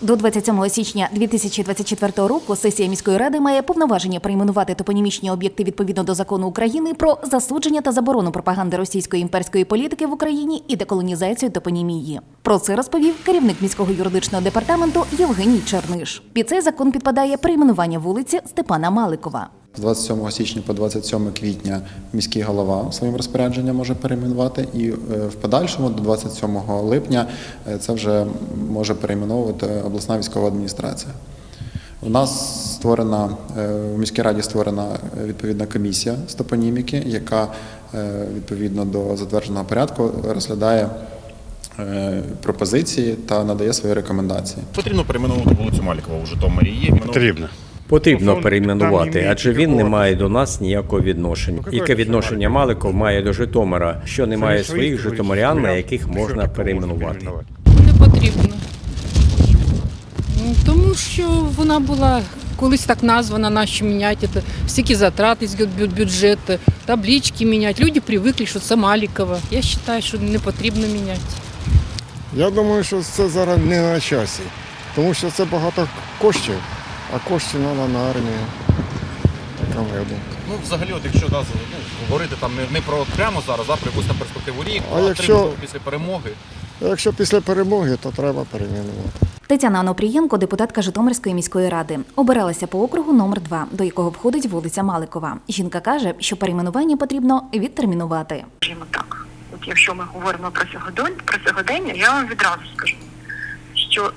До 27 січня 2024 року сесія міської ради має повноваження перейменувати топонімічні об'єкти відповідно до закону України про засудження та заборону пропаганди російської імперської політики в Україні і деколонізацію топонімії. Про це розповів керівник міського юридичного департаменту Євгеній Черниш. Під цей закон підпадає перейменування вулиці Степана Маликова. З 27 січня по 27 квітня міський голова своїм розпорядженням може перейменувати, і е, в подальшому до 27 липня е, це вже може перейменовувати обласна військова адміністрація. У нас створена е, у міській раді створена відповідна комісія з топоніміки, яка відповідно до затвердженого порядку розглядає пропозиції та надає свої рекомендації. Потрібно перейменувати вулицю Малікова у Житомирі. Перейменовувати Потрібно. Потрібно перейменувати, адже він не має до нас ніякого відношення. Ну, Яке відношення Маликов має до Житомира, що немає Це своїх житомирян, на яких можна перейменувати. Не потрібно. Ну, Тому що вона була колись так названа, нащо міняти це, стільки затрат з бю- бюджету, таблички міняти. Люди привикли, що це Малікова. Я вважаю, що не потрібно міняти. Я думаю, що це зараз не на часі, тому що це багато коштів, а коштів треба на армію. Така моя думка. Ну, взагалі, от якщо да, ну, говорити там не, не про прямо зараз, а про якусь там перспективу рік, А два, якщо- три, після перемоги. А якщо після перемоги, то треба перейменувати. Тетяна Онопрієнко, депутатка Житомирської міської ради, обиралася по округу номер 2 до якого входить вулиця Маликова. Жінка каже, що перейменування потрібно відтермінувати. скажімо так. От якщо ми говоримо про сьогодень, про сьогодення, я вам відразу скажу, що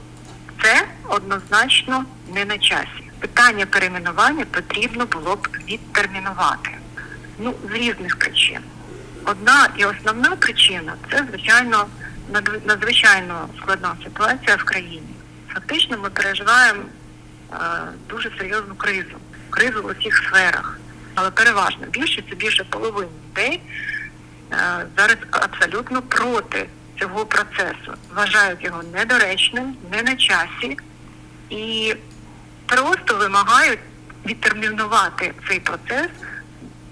це однозначно не на часі. Питання перейменування потрібно було б відтермінувати. Ну, з різних причин. Одна і основна причина це, звичайно, надзвичайно складна ситуація в країні. Фактично ми переживаємо е, дуже серйозну кризу, кризу в усіх сферах. Але переважно більшість, це більше половини людей е, зараз абсолютно проти цього процесу. Вважають його недоречним, не на часі і просто вимагають відтермінувати цей процес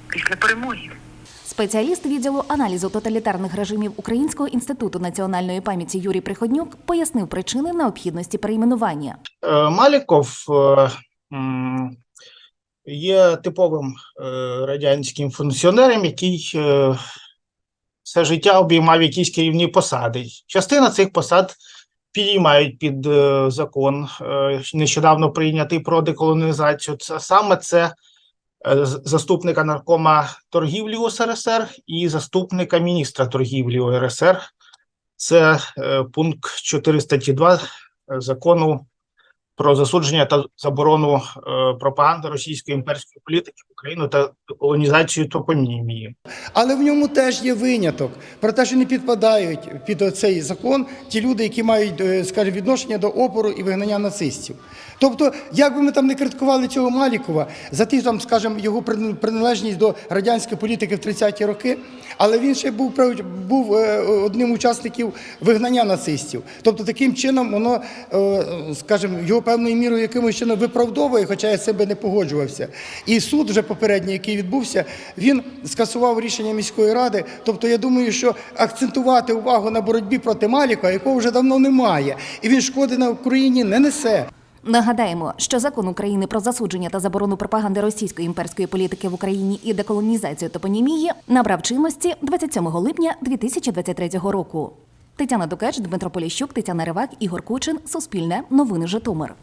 після перемоги. Спеціаліст відділу аналізу тоталітарних режимів Українського інституту національної пам'яті Юрій Приходнюк пояснив причини необхідності перейменування. Е, Маліков е, є типовим е, радянським функціонером, який все життя обіймав якісь керівні посади. Частина цих посад підіймають під е, закон, е, нещодавно прийнятий про деколонізацію. Це саме це е, заступника наркома торгівлі УСРСР і заступника міністра торгівлі УРСР. Це пункт 4 статті 2 закону про засудження та заборону е, пропаганди російської імперської політики в Україну та колонізацію топонімії. Але в ньому теж є виняток про те, що не підпадають під цей закон ті люди, які мають, е, скажімо, відношення до опору і вигнання нацистів. Тобто, як би ми там не критикували цього Малікова за ті, там, скажімо, його приналежність до радянської політики в 30-ті роки, але він ще був був е, одним учасників вигнання нацистів. Тобто, таким чином воно, скажімо, його певною мірою якимось чином виправдовує, хоча я з себе не погоджувався. І суд вже попередній, який відбувся, він скасував рішення міської ради. Тобто, я думаю, що акцентувати увагу на боротьбі проти Маліка, якого вже давно немає, і він шкоди на Україні не несе. Нагадаємо, що закон України про засудження та заборону пропаганди російської імперської політики в Україні і деколонізацію топонімії набрав чинності 27 липня 2023 року. Тетяна Дукач, Дмитро Поліщук, Тетяна Ривак, Ігор Кучин. Суспільне. Новини Житомир.